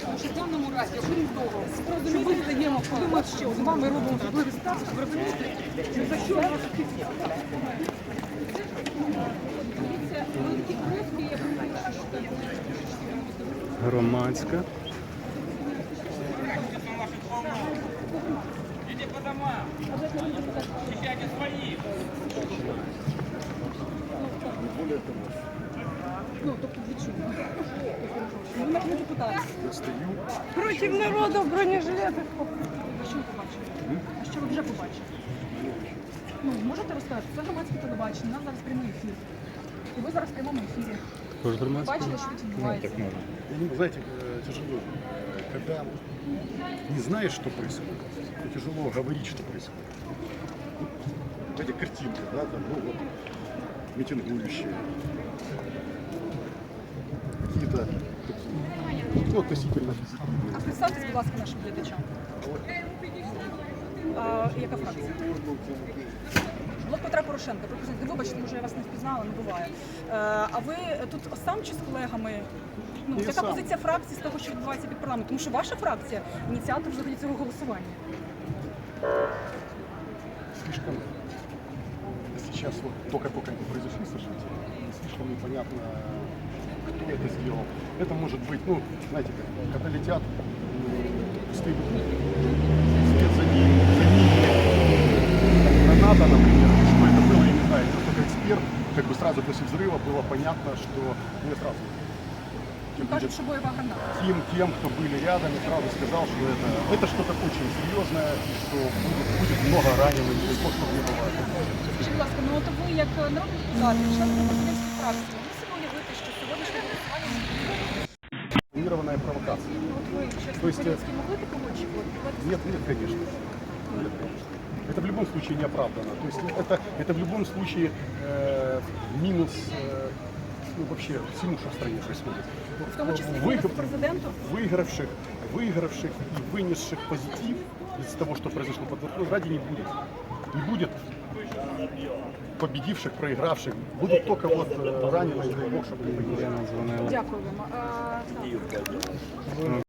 що в даному разі, окрім того, що ми здаємо, коли ми ще з вами робимо особливий став, ви розумієте, за що нас тиск. Дивіться, великі кроски, я думаю, що Громадська. Ну, тобто від чого? Ви народний депутат. Против народу в бронежилетах. Ви що побачили? А що ви вже побачили? Ну, можете розказати? Це громадське телебачення, у нас зараз прямий ефір. І ви зараз в прямому ефірі. Тож громадська. Бачили, що тут відбувається? Ну, знаете, э, тяжело, э, когда не знаешь, что происходит, то тяжело говорить, что происходит. Вот Эти картинки, да, там, ну вот, митингующие, относительно А представтесь, будь ласка, нашим глядачам. А, яка фракція? Блок Петра Порошенка. Пропозиція. Вибачте, може я вас не впізнала, не буває. Е, а ви тут сам чи з колегами? Ну, Я яка сам. позиція фракції з того, що відбувається під парламентом? Тому що ваша фракція ініціатор взагалі цього голосування. Слишком, сейчас вот только-только это произошли события, и слишком непонятно, кто это сделал. Это может быть, ну, знаете, как, когда летят м, пустые вслед за ним, за ними граната, например, что это было, я не знаю, я только эксперт, как бы сразу после взрыва было понятно, что я сразу тем, Кажуть, що бойова граната. тем, тем, кто были рядом, я сразу сказал, что это, это что-то очень серьезное, и что будет, будет много раненых, и то, что не бывает. Скажіть, будь ласка, ну от ви як народний депутат, член президентської фракції, ви собі уявити, що сьогоднішнє голосування Планированная провокация. от ви щось То есть, е, Зеленський могли такого очікувати? Нет, нет, конечно. Нет, конечно. Это в любом случае не оправдано. То есть это, это в любом случае э, минус э, ну, вообще всему, что в стране происходит. В тому числі Вы- мінус президенту. выигравших, выигравших и вынесших позитив из того, что произошло под Верховной Раде, не будет. Не будет победивших, проигравших. Будут только вот э, раненые, дай бог, чтобы не погибли. Дзвонила. Дякую вам. А, так.